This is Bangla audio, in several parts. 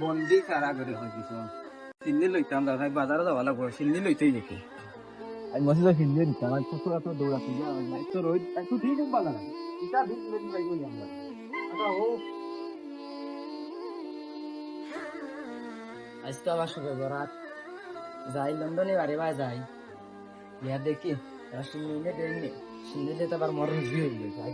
বন্দি খারা করে হয় কিছু সিন্নি লইতাম দাদা বাজারে যাওয়া লাগবো সিন্নি লইতেই সিন্নি দিতাম আজ কত এত দৌড়াতে যা রোদ একটু ঠিক এটা দিন আমরা। আচ্ছা ও। আজ তো আবার শুভ বরাত যাই লন্ডনে বারে বা যাই। ইয়া দেখি তারা শুনলে দেয়নি। শুনলে তো আবার মরণ হইল যাই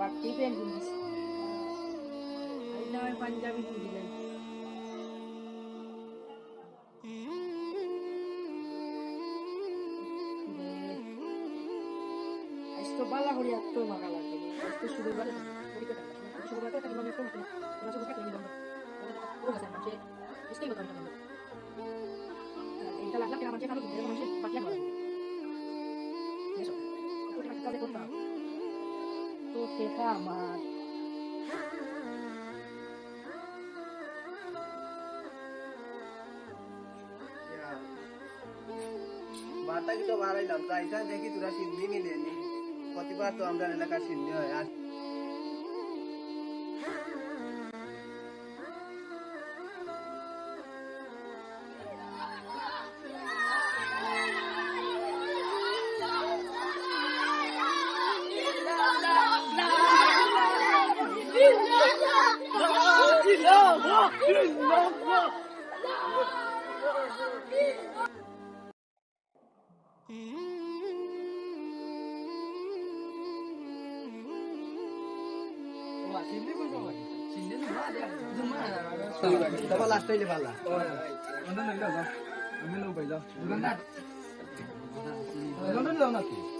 বাড়তি প্যান্ট কিনেছি আমি পাঞ্জাবি কিনছিলাম আজ তো বালা করি এত মাগা লাগে আজ তো শুরু করে শুরু করে তাকে মনে করতে না শুরু করে নিলাম পুরো আছে মানে বুঝতেই কথা না এটা লাগলা কেন মানে কালো কিনতে মানে বাকি না এসো কোটি টাকা কালে করতাম তো টেকা আমার বাটা কিন্তু বাড়াইলাম যাইছা দেখি তোরা সিন্নি মিলে নি। প্রতিবার তো আমরা এলাকার সিন্নি হয়। আর তোমার লাস্ট হইলে ভালো ও তুমি দামে দিয়ে লিস্ট দিলাইছি ও লিস্ট তুমি যাও আইও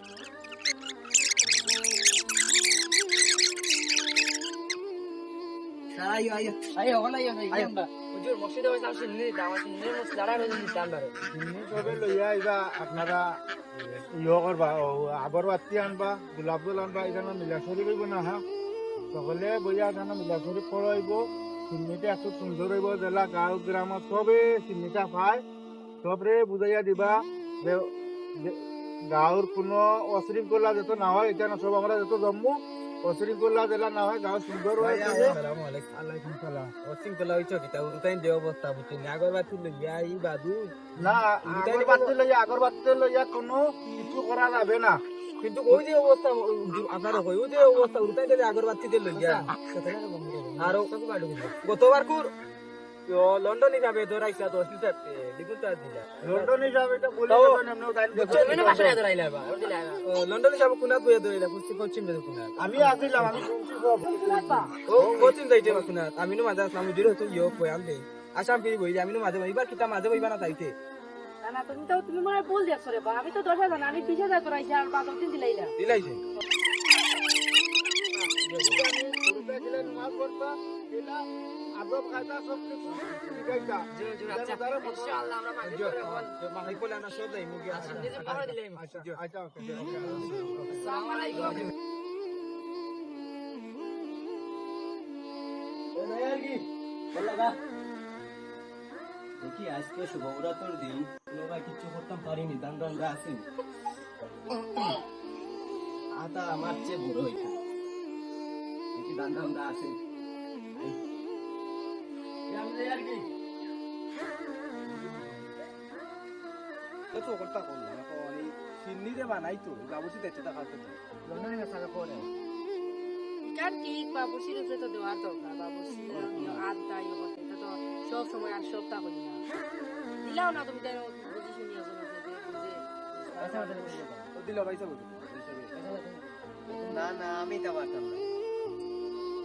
আই ওখানে আই আই আমরা হুজুর মসজিদে হইছে আমি শুনলি আমার শুনলি মসজিদ দাঁড়া রইছে দিতাম বারে সবে লইয়া আইবা আপনারা ইয় করবা ও আগরবাতি আনবা গোলাপ জল আনবা এখানে মিলাচরি করব না হা সকলে বইয়া এখানে মিলাচরি পড়াইব চিহ্নিটা এত সুন্দর হইব জেলা গাঁও গ্রামত সবে চিহ্নিটা পায়। সবরে বুঝাইয়া দিবা যে গাঁৱৰ কোনো অশৃংখলা যাতে না হয় এতিয়া সব আমরা যত জম্মু অশৃংখলা জেলা না হয় গাঁও সুন্দর দে অবস্থা বুঝছিনি? আগরবাতি লইয়া আই বাদু। না আগরবাতি লইয়া আগরবাতি লইয়া কোনো কিছু করা যাবে না। কিন্তু ওই যে অবস্থা আপনার ওই যে অবস্থা উল্টাই দিলে আগরবাতি দিলে গিয়া আর গতবার কুর লন্ডন হিসাবে ধরাইছা দশ লিটার লিখুন তো দিলা। লন্ডন হিসাবে এটা বলে তাও- দেবেন এমনি গাড়ি দেখো। তুমি মাসে ধরাইলা বা দিলা লন্ডন হিসাবে কোনা বইয়া ধরিলা পশ্চিম পশ্চিম বেদে কোনা। আমি আসিলাম আমি ও পশ্চিম যাইতে কোনা। আমি নো মাঝে আসলাম তো ইয়ো কই আনতে আসাম ফিরি বইলে আমি নো মাঝে এবার কিতা মাঝে বইবা না তাইতে। না না তুমি তো তুমি মনে বল দেখছ রে বা আমি তো দশ হাজার আমি বিশ হাজার করাইছি আর বাদ দিন দিলাইলা দিলাইছে। দেখি আজকে শুভরাত্রির দিন। লোকা কিছু করতাম পারিনি দান দান আসেন আতা আমার চেয়ে বড় এটা। দেখি দান দান আসেন তো করতা করলাম এখন এই সিন্নি যে বানাই তো গাবুসি দেখতে টাকা তো লন্ডনে পরে কার ঠিক বাবুসির উপরে তো দেওয়ার দরকার বাবুসি আর তাই এটা তো সব সময় আর সপ্তাহ করি না দিলাও না তুমি তাই বুঝি শুনি আসো না যে বুঝে পয়সা ওদের দিয়ে দাও তো দিল পয়সা ওদের না না আমি তা পারতাম না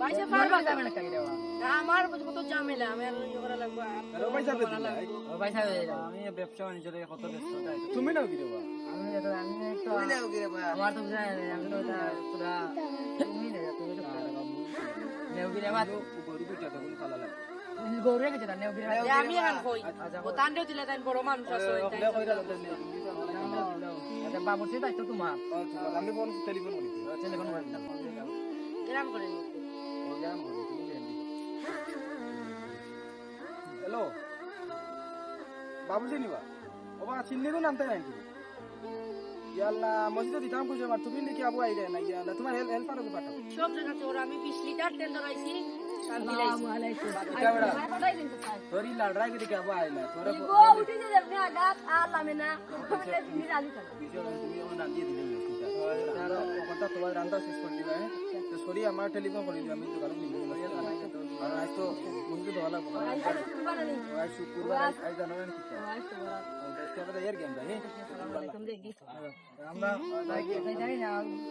পয়সা পারবা পারবা যাবে না কাকি দেওয়া আমার কত ঝামেলা আমি আর করা লাগবে পয়সা পেতে পয়সা আমি ব্যবসা বাণিজ্য কত ব্যস্ত তুমি নাও কি দেবা আমি তো আমি তো তুমি নাও কি রে আমার তো বুঝা আমি তো পুরা তুমি না তুমি তো নেউবিরে মাত গরু দুইটা তখন খালা লাগে গৌরে গেছে না নেউবিরে মাত আমি এখন কই ও তান্ডেও দিলে তাই বড় মানুষ আছে বাবুর দায়িত্ব তোমার আমি ফোন টেলিফোন করি টেলিফোন করে দাও গ্রাম করে নি হ্যালো বাবু চিনিবা ওবা নামতে নাই ইয়াল্লা মসজিদে দিতাম খুঁজে আমার তুমি নাকি আবু আইরে না ইয়াল্লা তোমার হেল্প হেল্পার ওকে পাঠাও সব জায়গা তোর আমি 20 লিটার তেল আর দিলাইছি এটা বেড়া তোরি লাড়াই করে আবু আইলা তোরে তুমি আমার নাম দিলে তার তোমার রান্না শেষ করে দিবা তো আমার টেলিফোন করে দিবা আমি দোকানে নিয়ে যাব আর আজ তো মসজিদে দোয়া লাগবো আজ শুক্রবার আজ জানাবেন কি দেখতে হবে এর গেম ভাই আমরা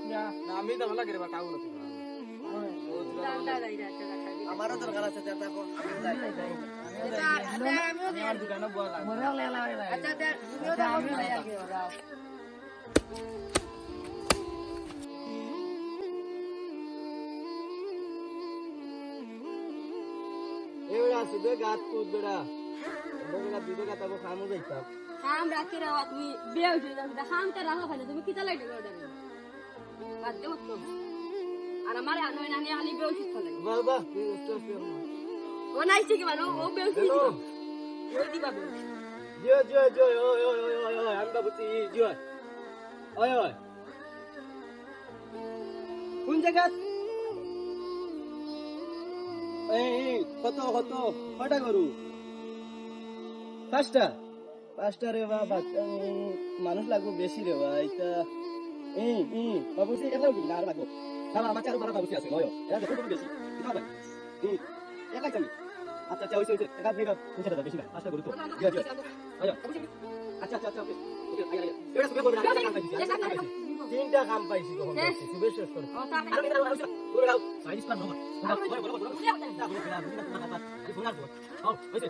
না আমি তো ভালো করে বাটাও আমারও দরকার আছে দেখো আমি যাই আমি আর দোকানে বলা মরে হলে এলা হয়ে যায় আচ্ছা দেখ তুমিও আচ্ছা, দেখো আমিও যাই আগে ওরা। এবারে আসবে গাত কুদ বেড়া বগলা দিবে গাতা বো খামু যাইতাম খাম রাখি রাওয়া তুমি বিয়ে উঠে যাবে খাম রাখা খাইলে তুমি কিতা লাইটে করে দেবে বাদ আর আমার আনোয় নানি আলি বিয়ে উচিত ফলে বাবা তুই অস্ত অস্ত ও নাইছে কি? মানে ও বিয়ে উচিত হ্যালো ওই দিবা বিয়ে জিও জিও জিও ওই ওই ওই ওই ওই আমি বাবু তুই জিও ওই ওই কোন জায়গা এই এই কত কত কটা গরু পাঁচটা। পাঁচটা রে বা মানুষ লাগবো বেশি রে বা এটা এই এই বাবু তুই এটা উঠবি না আর লাগবো। আমার চারু বারো বাবু আছে নয় এটা দেখো বেশি ভাই একাই চামি আচ্ছা আচ্ছা ওইসে ওইসে একা দিগা পৌঁছে দাও বেশি না পাঁচটা গরু তো জিও জিও আচ্ছা আচ্ছা আচ্ছা ওকে ওকে আয়া আয়া এটা সুবে করে রাখা কাম পাইছি তিনটা কাম পাইছি তখন পাইছি সুবে শেষ করে ও তা আরে দাও দাও করে দাও সাইজ পার নমা দাও বড় বড় বড় দাও বড় দাও দিনা তোমার কাছে এই ফোন আসব আও ওইসে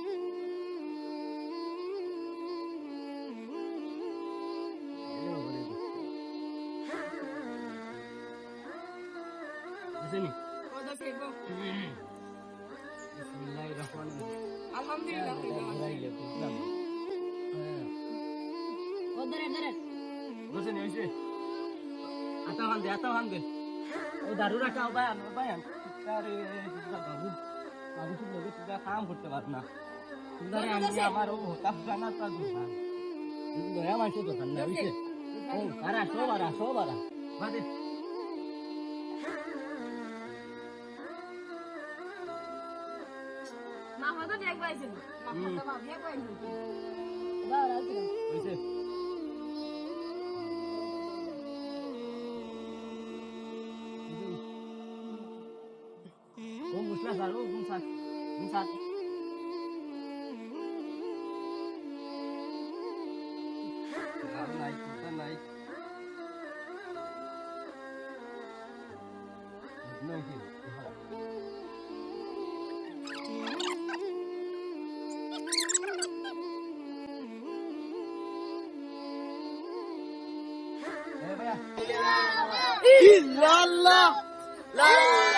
রহিম আলহামদুলিল্লাহ ঘুরাইলে বুঝলাম ওদরে ওদরে বুঝেনি হইছে আতা হান দে আতা হান দে ও দারু রাখা ভাই আনো ভাই আন আরে বাবু বাবু তুই লোকে তুই কাম করতে পার না সুন্দর আমি আমার ও হতাশ জানা তা দুর্ভান দয়া মাইছে তো না হইছে ও আরা সব আরা সব আরা বাদে মা হতো দেখ পাইছিল মা হতো মা দেখ পাইছিল বা রাজি হইছে ও মুসলা সার ও গুন সার গুন সার নাই কুতা লন্ডনে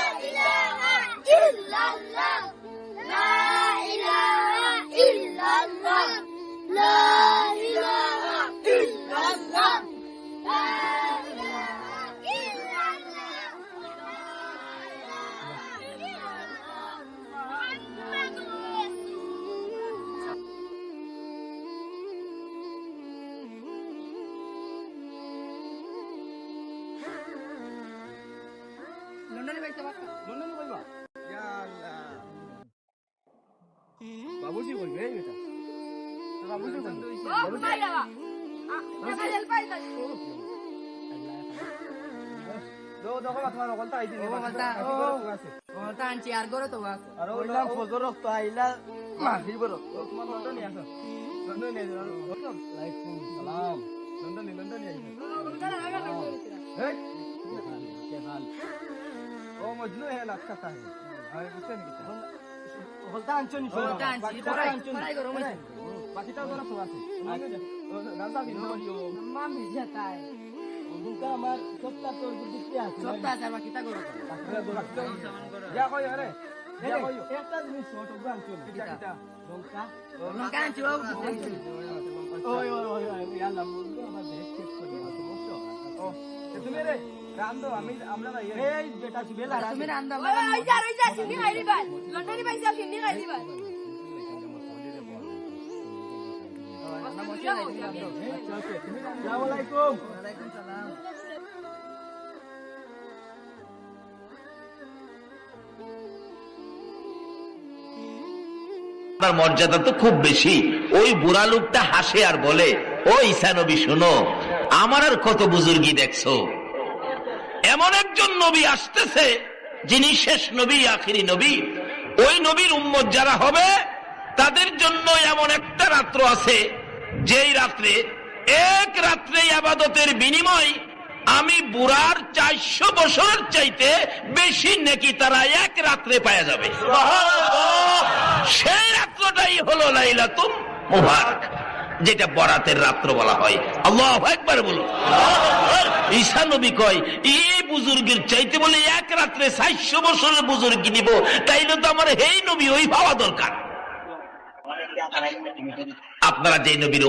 ও মজনু হে লাগতা তা হে আরে বুঝতে নি হলতা আনছো নি হলতা আনছি, পড়াই- করো, বুঝছেন? বাকিটা তোরা সব আছে রাজা বিনো আম্মা ভিজে তাই দুটা আমার সপ্তাহ তোর বুদ্ধি আছে সপ্তাহ আছে বাকি তা করো যা কই আরে যা কই একটা জিনিস ছোট গ্রাম চল কিটা লঙ্কা লঙ্কা আনছি ওই ওই ওই ওই ইয়াল্লা মুন্ডু আমার দেখ চেক করে সমস্যা ও তুমি রে রামদো আমি আমরা এই বেটা সুবেলা তুমি রান্দা ওই যা ওই যা সিন্নি খাই দিবা লন্ডনে পাইছা সিন্নি খাই দিবা আসসালামু আপনার মর্যাদা তো খুব বেশি। ওই বুড়া লোকটা হাসে আর বলে, ও ঈসা নবী, শোনো, আমার আর কত বুজুর্গি দেখছ? এমন একজন নবী আসতেছে, যিনি শেষ নবী, আখিরি নবী। ওই নবীর উম্মত যারা হবে, তাদের জন্য এমন একটা রাত্র আছে যেই রাত্রে এক রাত্রে আবাদতের বিনিময় আমি বুড়ার চারশো বছরের চাইতে বেশি নেকি তারা এক রাত্রে পাওয়া যাবে। সেই রাত্রটাই হলো লাইলাতুম মুবারক যেটা বরাতের রাত্র বলা হয়। আল্লাহ একবার বলুন। ঈশা নবী কয় এই বুজুর্গের চাইতে বলে এক রাত্রে চারশো বছরের বুজুর্গি নিব তাইলে তো আমার এই নবী ওই পাওয়া দরকার। আপনারা যে নবীর